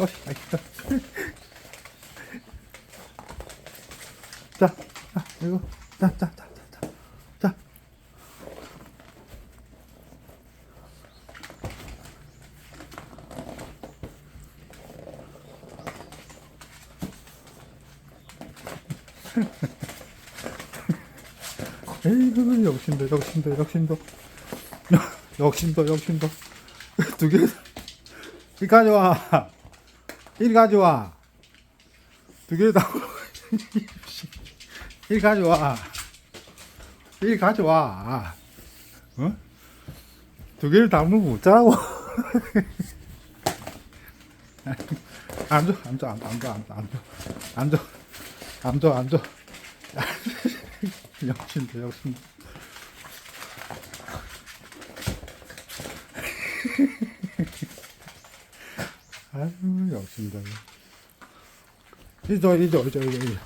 쏘리. 아이고. 자, 자, 이거. 자, 자, 자, 자, 자. 자. 에이구, 욕심도, 욕심도, 욕심도. 욕심도, 욕심도. 두 개. 이 가져와. 일 가져와. 두 개 다. 일 가져와. 일 가져와. 어? 두 개를 다 먹고 자라고. 안 줘, 안 줘, 안 줘, 안 줘, 안 줘, 안 줘, 안 줘, 안 줘. 역신데, 역신. 아유, 욕심다. 이리 이리 이리 이리